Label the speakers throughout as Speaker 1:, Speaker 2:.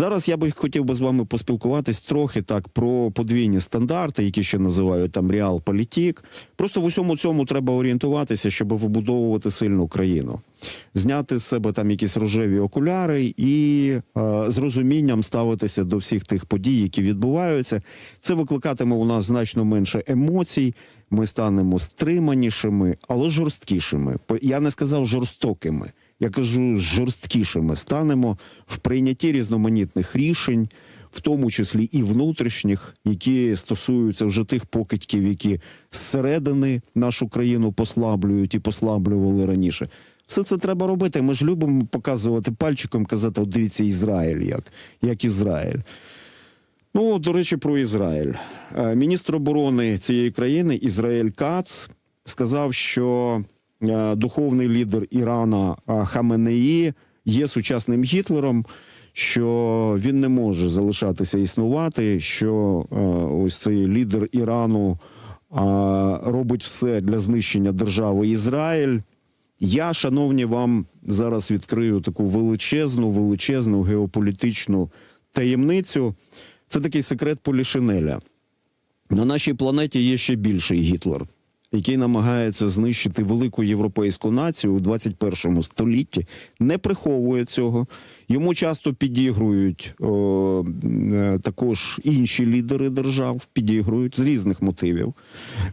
Speaker 1: Зараз я би хотів би з вами поспілкуватись трохи так про подвійні стандарти, які ще називають там реал-політік. Просто в усьому цьому треба орієнтуватися, щоб вибудовувати сильну країну, зняти з себе там якісь рожеві окуляри і е, з розумінням ставитися до всіх тих подій, які відбуваються. Це викликатиме у нас значно менше емоцій. Ми станемо стриманішими, але жорсткішими. Я не сказав жорстокими. Я кажу, жорсткішими станемо в прийнятті різноманітних рішень, в тому числі і внутрішніх, які стосуються вже тих покидьків, які зсередини нашу країну послаблюють і послаблювали раніше. Все це треба робити. Ми ж любимо показувати пальчиком, казати, от дивіться, Ізраїль, як, як Ізраїль. Ну, до речі, про Ізраїль. Е, Міністр оборони цієї країни Ізраїль Кац сказав, що духовний лідер Ірана е, Хаменеї є сучасним Гітлером, що він не може залишатися існувати, що е, ось цей лідер Ірану е, робить все для знищення держави Ізраїль. Я, шановні, вам зараз відкрию таку величезну, величезну геополітичну таємницю. Це такий секрет Полішинеля. На нашій планеті є ще більший Гітлер, який намагається знищити велику європейську націю у 21 столітті, не приховує цього. Йому часто підігрують о, е, також інші лідери держав, підігрують з різних мотивів.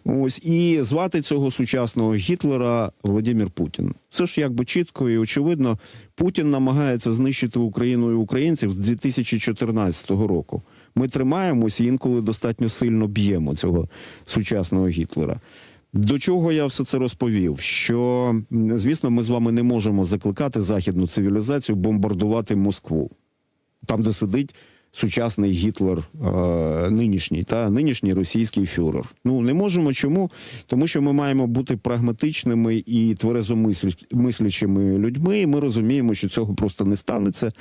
Speaker 1: Ось і звати цього сучасного Гітлера Владимир Путін. Це ж якби чітко і очевидно, Путін намагається знищити Україну і українців з 2014 року. Ми тримаємося інколи достатньо сильно б'ємо цього сучасного Гітлера. До чого я все це розповів? Що звісно, ми з вами не можемо закликати західну цивілізацію бомбардувати Москву, там, де сидить сучасний Гітлер е, нинішній та нинішній російський фюрер. Ну не можемо. Чому? Тому що ми маємо бути прагматичними і тверезомислячими людьми. І ми розуміємо, що цього просто не станеться.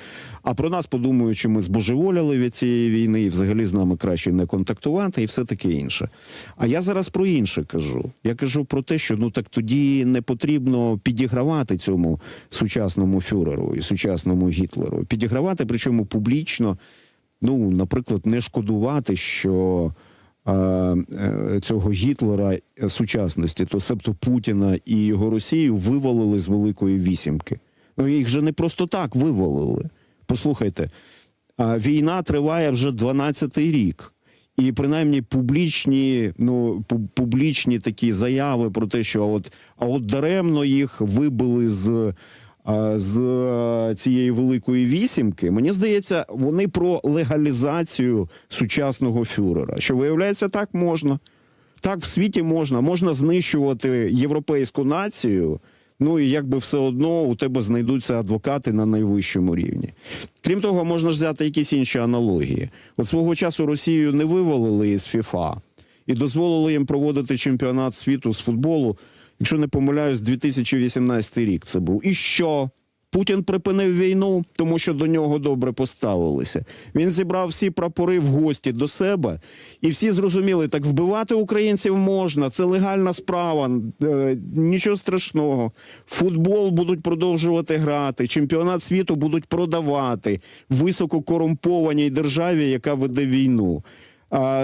Speaker 1: А про нас подумають, що ми збожеволіли від цієї війни, і взагалі з нами краще не контактувати, і все таке інше. А я зараз про інше кажу. Я кажу про те, що ну так тоді не потрібно підігравати цьому сучасному фюреру і сучасному Гітлеру. Підігравати, причому публічно. Ну, наприклад, не шкодувати, що е, е, цього Гітлера е, сучасності, то себто Путіна і його Росію вивалили з Великої вісімки. Ну їх же не просто так вивалили. Послухайте, війна триває вже 12-й рік. І принаймні публічні, ну публічні такі заяви про те, що от а от даремно їх вибили з, з цієї великої вісімки. Мені здається, вони про легалізацію сучасного фюрера. Що виявляється, так можна. Так в світі можна. Можна знищувати європейську націю. Ну і якби все одно у тебе знайдуться адвокати на найвищому рівні. Крім того, можна ж взяти якісь інші аналогії. От свого часу Росію не вивалили із ФІФА і дозволили їм проводити чемпіонат світу з футболу. Якщо не помиляюсь, 2018 рік це був. І що? Путін припинив війну, тому що до нього добре поставилися. Він зібрав всі прапори в гості до себе, і всі зрозуміли, так вбивати українців можна, це легальна справа, е, нічого страшного. Футбол будуть продовжувати грати, чемпіонат світу будуть продавати високо корумпованій державі, яка веде війну.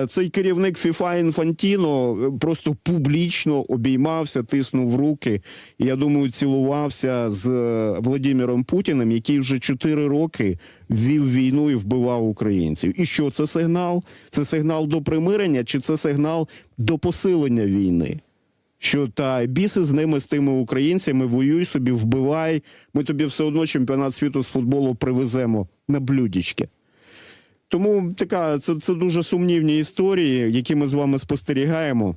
Speaker 1: Цей керівник ФІФА Інфантіно е, просто публічно обіймався, тиснув руки. І я думаю, цілувався з е, Владимиром Путіним, який вже 4 роки вів війну і вбивав українців. І що це сигнал? Це сигнал до примирення, чи це сигнал до посилення війни? Що та біси з ними, з тими українцями, воюй собі, вбивай. Ми тобі все одно чемпіонат світу з футболу привеземо на блюдечки. Тому така це, це дуже сумнівні історії, які ми з вами спостерігаємо.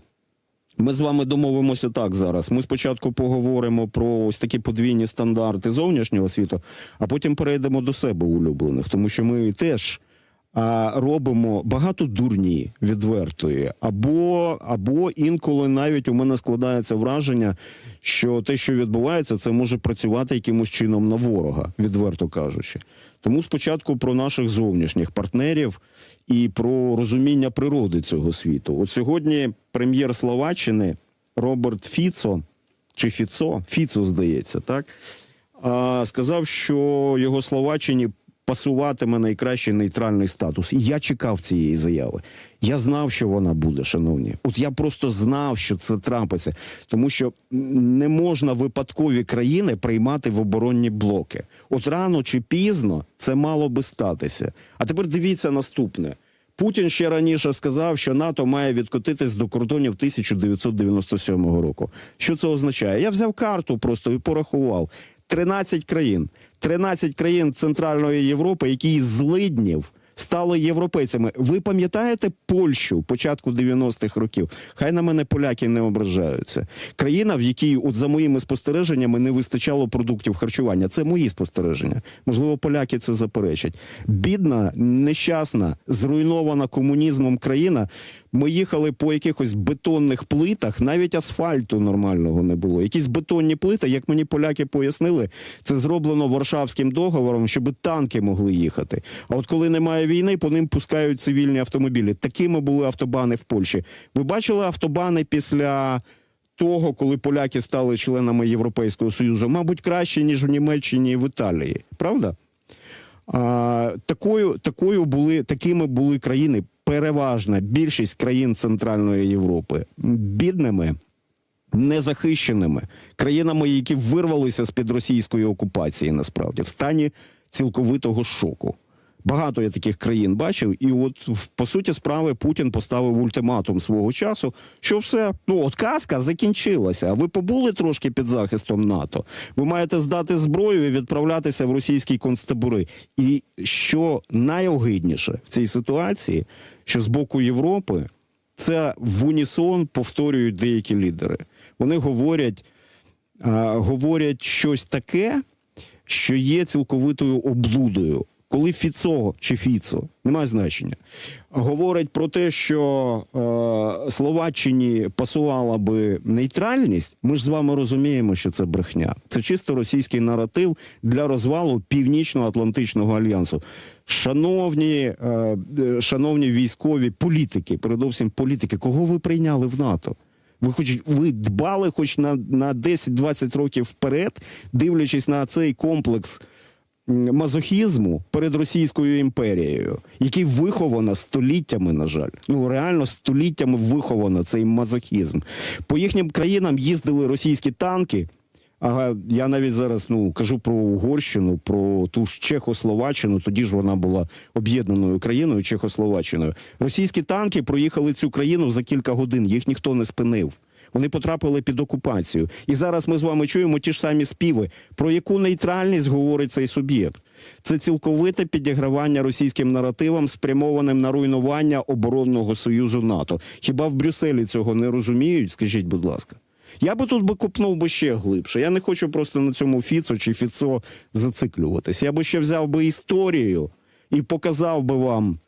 Speaker 1: Ми з вами домовимося так зараз. Ми спочатку поговоримо про ось такі подвійні стандарти зовнішнього світу, а потім перейдемо до себе улюблених, тому що ми теж а, робимо багато дурні відвертої, або, або інколи навіть у мене складається враження, що те, що відбувається, це може працювати якимось чином на ворога, відверто кажучи. Тому спочатку про наших зовнішніх партнерів і про розуміння природи цього світу. От сьогодні прем'єр Словаччини Роберт Фіцо чи Фіцо, Фіцо, здається, так сказав, що його Словаччині пасуватиме найкращий нейтральний статус. І я чекав цієї заяви. Я знав, що вона буде, шановні. От я просто знав, що це трапиться, тому що не можна випадкові країни приймати в оборонні блоки. От рано чи пізно це мало би статися. А тепер дивіться наступне. Путін ще раніше сказав, що НАТО має відкотитись до кордонів 1997 року. Що це означає? Я взяв карту просто і порахував. 13 країн, 13 країн Центральної Європи, які злиднів стали європейцями. Ви пам'ятаєте Польщу початку 90-х років? Хай на мене поляки не ображаються. Країна, в якій, от за моїми спостереженнями, не вистачало продуктів харчування. Це мої спостереження. Можливо, поляки це заперечать. Бідна, нещасна, зруйнована комунізмом країна. Ми їхали по якихось бетонних плитах, навіть асфальту нормального не було. Якісь бетонні плити, як мені поляки пояснили, це зроблено Варшавським договором, щоб танки могли їхати. А от коли немає війни, по ним пускають цивільні автомобілі. Такими були автобани в Польщі. Ви бачили автобани після того, коли поляки стали членами Європейського Союзу? Мабуть, краще ніж в Німеччині і в Італії, правда? А, такою, такою були, такими були країни, переважна більшість країн Центральної Європи, бідними, незахищеними, країнами, які вирвалися з під російської окупації, насправді, в стані цілковитого шоку. Багато я таких країн бачив, і от по суті справи Путін поставив ультиматум свого часу, що все, ну от казка закінчилася. Ви побули трошки під захистом НАТО. Ви маєте здати зброю і відправлятися в російські концтабори. І що найогидніше в цій ситуації, що з боку Європи це в унісон повторюють деякі лідери. Вони говорять, говорять щось таке, що є цілковитою облудою. Коли Фіцо чи Фіцо, немає значення, говорить про те, що е, Словаччині пасувала би нейтральність, ми ж з вами розуміємо, що це брехня. Це чисто російський наратив для розвалу Північно-Атлантичного альянсу. Шановні, е, е, шановні військові політики, передовсім політики, кого ви прийняли в НАТО? Ви хоч ви дбали хоч на, на 10-20 років вперед, дивлячись на цей комплекс мазохізму перед Російською імперією, який виховано століттями, на жаль. Ну реально століттями виховано цей мазохізм. По їхнім країнам їздили російські танки. А я навіть зараз ну кажу про Угорщину, про ту ж Чехословаччину. Тоді ж вона була об'єднаною країною Чехословаччиною. Російські танки проїхали цю країну за кілька годин. Їх ніхто не спинив. Вони потрапили під окупацію. І зараз ми з вами чуємо ті ж самі співи. Про яку нейтральність говорить цей суб'єкт? Це цілковите підігравання російським наративам, спрямованим на руйнування оборонного союзу НАТО. Хіба в Брюсселі цього не розуміють? Скажіть, будь ласка. Я би тут би копнув би ще глибше. Я не хочу просто на цьому Фіцо чи Фіцо зациклюватись. Я би ще взяв би історію і показав би вам.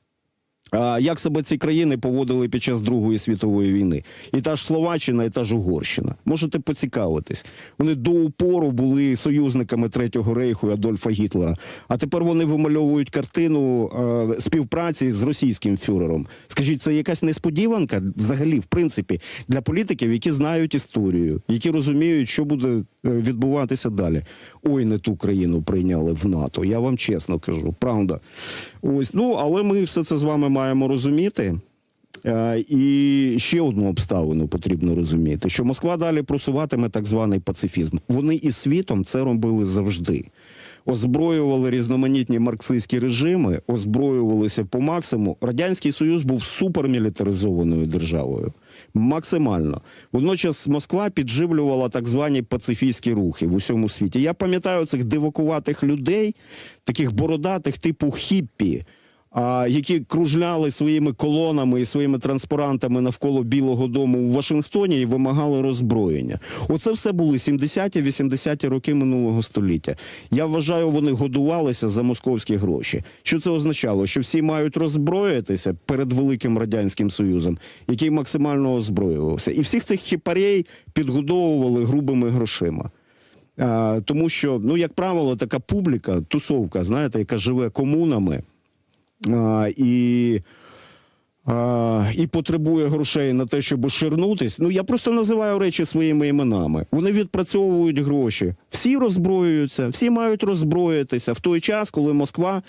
Speaker 1: Як себе ці країни поводили під час Другої світової війни? І та ж Словаччина, і та ж Угорщина. Можете поцікавитись. Вони до упору були союзниками Третього рейху Адольфа Гітлера. А тепер вони вимальовують картину е, співпраці з російським фюрером. Скажіть, це якась несподіванка взагалі, в принципі, для політиків, які знають історію, які розуміють, що буде відбуватися далі. Ой, не ту країну прийняли в НАТО. Я вам чесно кажу, правда. Ось ну, але ми все це з вами маємо розуміти. Е, І ще одну обставину потрібно розуміти, що Москва далі просуватиме так званий пацифізм. Вони із світом це робили завжди. Озброювали різноманітні марксистські режими, озброювалися по максимуму. Радянський Союз був супермілітаризованою державою. Максимально. Водночас Москва підживлювала так звані пацифійські рухи в усьому світі. Я пам'ятаю цих дивакуватих людей, таких бородатих, типу хіппі які кружляли своїми колонами і своїми транспарантами навколо Білого Дому у Вашингтоні і вимагали роззброєння. Оце все були 70-ті, 80-ті роки минулого століття. Я вважаю, вони годувалися за московські гроші. Що це означало? Що всі мають роззброїтися перед великим радянським союзом, який максимально озброювався, і всіх цих хіпарей підгодовували грубими грошима. А, тому що, ну як правило, така публіка, тусовка, знаєте, яка живе комунами а, і, і потребує грошей на те, щоб ширнутись. Ну я просто називаю речі своїми іменами. Вони відпрацьовують гроші. Всі роззброюються, всі мають роззброїтися в той час, коли Москва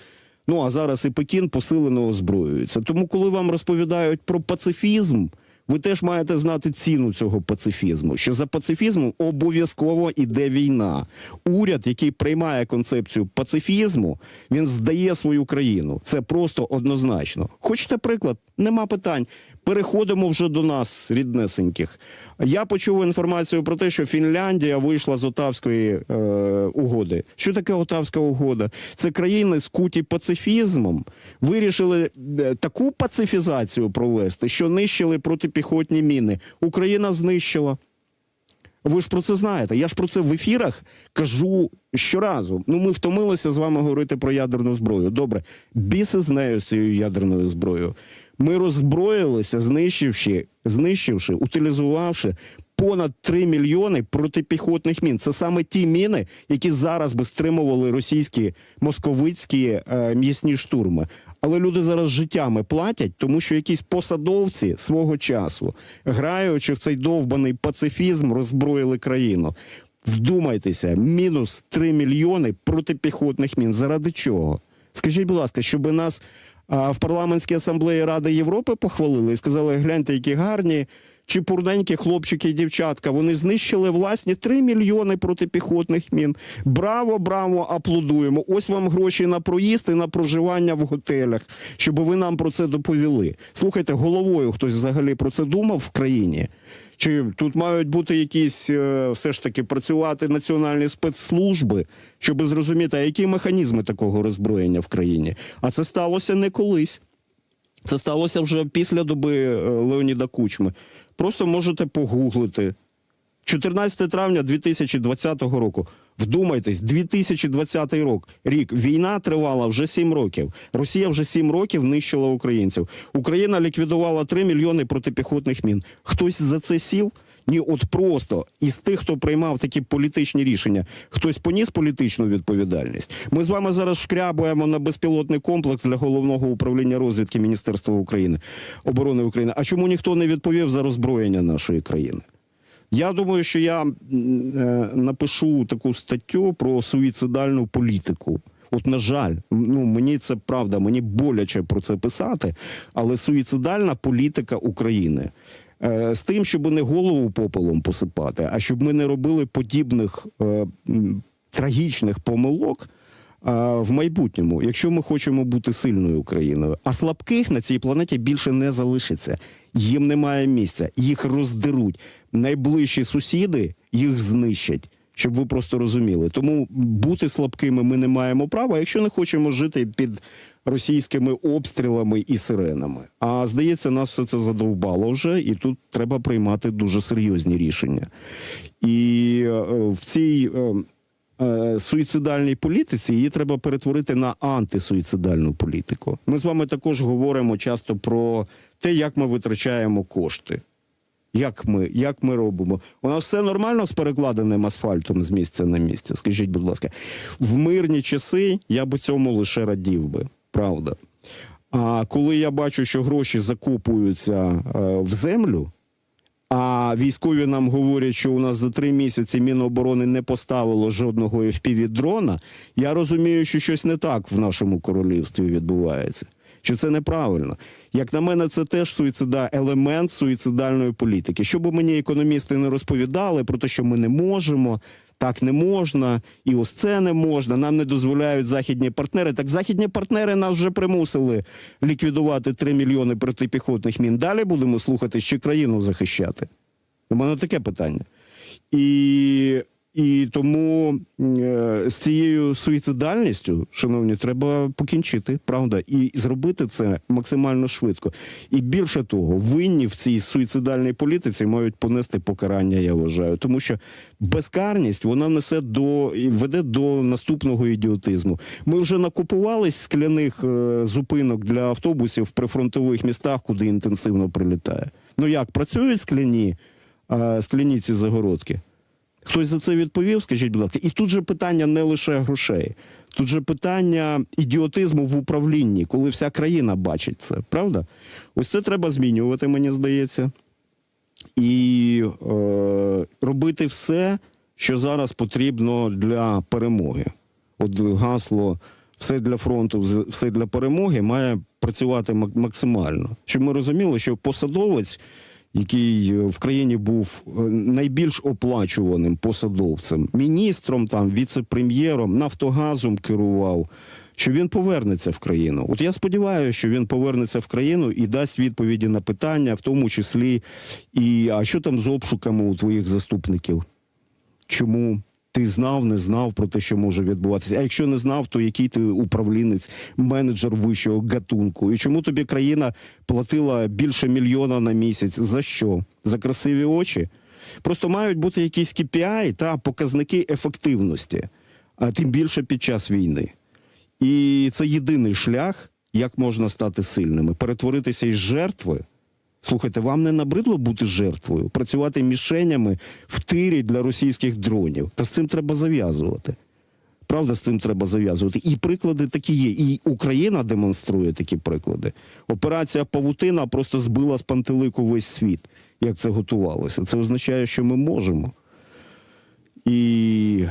Speaker 1: Ну а зараз і Пекін посилено озброюється. Тому, коли вам розповідають про пацифізм, ви теж маєте знати ціну цього пацифізму. Що за пацифізмом обов'язково іде війна. Уряд, який приймає концепцію пацифізму, він здає свою країну. Це просто однозначно. Хочете приклад? Нема питань. Переходимо вже до нас, ріднесеньких. Я почув інформацію про те, що Фінляндія вийшла з Отавської е, угоди. Що таке Отавська угода? Це країни, скуті пацифізмом, вирішили е, таку пацифізацію провести, що нищили протипіхотні міни. Україна знищила. Ви ж про це знаєте. Я ж про це в ефірах кажу щоразу. Ну, ми втомилися з вами говорити про ядерну зброю. Добре, біси з нею з цією ядерною зброєю. Ми роззброїлися, знищивши, знищивши, утилізувавши понад 3 мільйони протипіхотних мін. Це саме ті міни, які зараз би стримували російські московицькі е, м'ясні штурми. Але люди зараз життями платять, тому що якісь посадовці свого часу, граючи в цей довбаний пацифізм, роззброїли країну. Вдумайтеся, мінус 3 мільйони протипіхотних мін. Заради чого? Скажіть, будь ласка, щоб нас в парламентській асамблеї Ради Європи похвалили і сказали, гляньте, які гарні. Чи пурненькі хлопчики і дівчатка, вони знищили власні 3 мільйони протипіхотних мін. Браво, браво, аплодуємо. Ось вам гроші на проїзд і на проживання в готелях, щоб ви нам про це доповіли. Слухайте, головою хтось взагалі про це думав в країні? Чи тут мають бути якісь е, все ж таки працювати національні спецслужби, щоб зрозуміти, а які механізми такого роззброєння в країні? А це сталося не колись. Це сталося вже після доби е, Леоніда Кучми. Просто можете погуглити. 14 травня 2020 року. Вдумайтесь, 2020 рік. Рік війна тривала вже 7 років. Росія вже 7 років нищила українців. Україна ліквідувала 3 мільйони протипіхотних мін. Хтось за це сів? Ні, от просто із тих, хто приймав такі політичні рішення, хтось поніс політичну відповідальність. Ми з вами зараз шкрябуємо на безпілотний комплекс для головного управління розвідки Міністерства України оборони України. А чому ніхто не відповів за роззброєння нашої країни? Я думаю, що я е, напишу таку статтю про суїцидальну політику. От, на жаль, ну мені це правда, мені боляче про це писати, але суїцидальна політика України. Е, з тим, щоб не голову попелом посипати, а щоб ми не робили подібних е, трагічних помилок в майбутньому, якщо ми хочемо бути сильною країною. А слабких на цій планеті більше не залишиться. Їм немає місця, їх роздеруть. Найближчі сусіди їх знищать. Щоб ви просто розуміли, тому бути слабкими ми не маємо права, якщо не хочемо жити під російськими обстрілами і сиренами. А здається, нас все це задовбало вже, і тут треба приймати дуже серйозні рішення. І е, в цій е, суїцидальній політиці її треба перетворити на антисуїцидальну політику. Ми з вами також говоримо часто про те, як ми витрачаємо кошти. Як ми, як ми робимо? У нас все нормально з перекладеним асфальтом з місця на місце. Скажіть, будь ласка, в мирні часи я б цьому лише радів би, правда. А коли я бачу, що гроші закупуються е, в землю, а військові нам говорять, що у нас за три місяці Міноборони не поставило жодного fpv дрона, я розумію, що щось не так в нашому королівстві відбувається. Що це неправильно. Як на мене, це теж суїцида, елемент суїцидальної політики. Щоб мені економісти не розповідали про те, що ми не можемо, так не можна, і ось це не можна. Нам не дозволяють західні партнери. Так західні партнери нас вже примусили ліквідувати 3 мільйони протипіхотних мін. Далі будемо слухати, чи країну захищати. У мене таке питання. І, і тому е, з цією суїцидальністю, шановні, треба покінчити, правда, і зробити це максимально швидко. І більше того, винні в цій суїцидальній політиці мають понести покарання, я вважаю, тому що безкарність вона несе до веде до наступного ідіотизму. Ми вже накупувались скляних е, зупинок для автобусів в прифронтових містах, куди інтенсивно прилітає. Ну як працюють скляні, скляні ці загородки? Хтось за це відповів, скажіть, будь ласка. І тут же питання не лише грошей, тут же питання ідіотизму в управлінні, коли вся країна бачить це, правда? Ось це треба змінювати, мені здається. І е, робити все, що зараз потрібно для перемоги. От гасло все для фронту, все для перемоги, має працювати максимально. Щоб ми розуміли, що посадовець, який е, в країні був е, найбільш оплачуваним посадовцем, міністром, там, віце-прем'єром, Нафтогазом керував. Що він повернеться в країну. От я сподіваюся, що він повернеться в країну і дасть відповіді на питання, в тому числі і а що там з обшуками у твоїх заступників? Чому ти знав, не знав про те, що може відбуватися? А якщо не знав, то який ти управлінець, менеджер вищого гатунку? І чому тобі країна платила більше мільйона на місяць? За що? За красиві очі? Просто мають бути якісь KPI та показники ефективності, а тим більше під час війни. І це єдиний шлях, як можна стати сильними, перетворитися із жертви. Слухайте, вам не набридло бути жертвою, працювати мішенями в тирі для російських дронів. Та з цим треба зав'язувати. Правда, з цим треба зав'язувати. І приклади такі є. І Україна демонструє такі приклади. Операція Павутина просто збила з пантелику весь світ, як це готувалося. Це означає, що ми можемо. І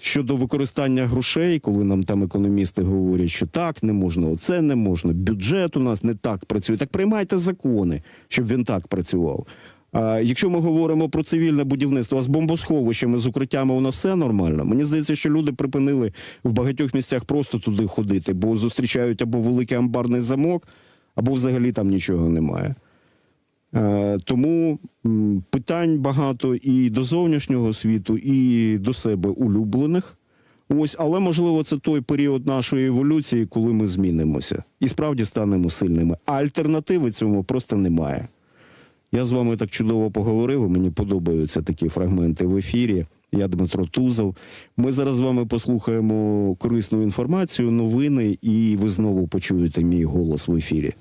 Speaker 1: щодо використання грошей, коли нам там економісти говорять, що так не можна, оце не можна, бюджет у нас не так працює. Так приймайте закони, щоб він так працював. А якщо ми говоримо про цивільне будівництво, а з бомбосховищами, з укриттями, воно все нормально. Мені здається, що люди припинили в багатьох місцях просто туди ходити, бо зустрічають або великий амбарний замок, або взагалі там нічого немає. Е, Тому питань багато і до зовнішнього світу, і до себе улюблених. Ось, але можливо, це той період нашої еволюції, коли ми змінимося і справді станемо сильними. А альтернативи цьому просто немає. Я з вами так чудово поговорив. Мені подобаються такі фрагменти в ефірі. Я Дмитро Тузов. Ми зараз з вами послухаємо корисну інформацію, новини, і ви знову почуєте мій голос в ефірі.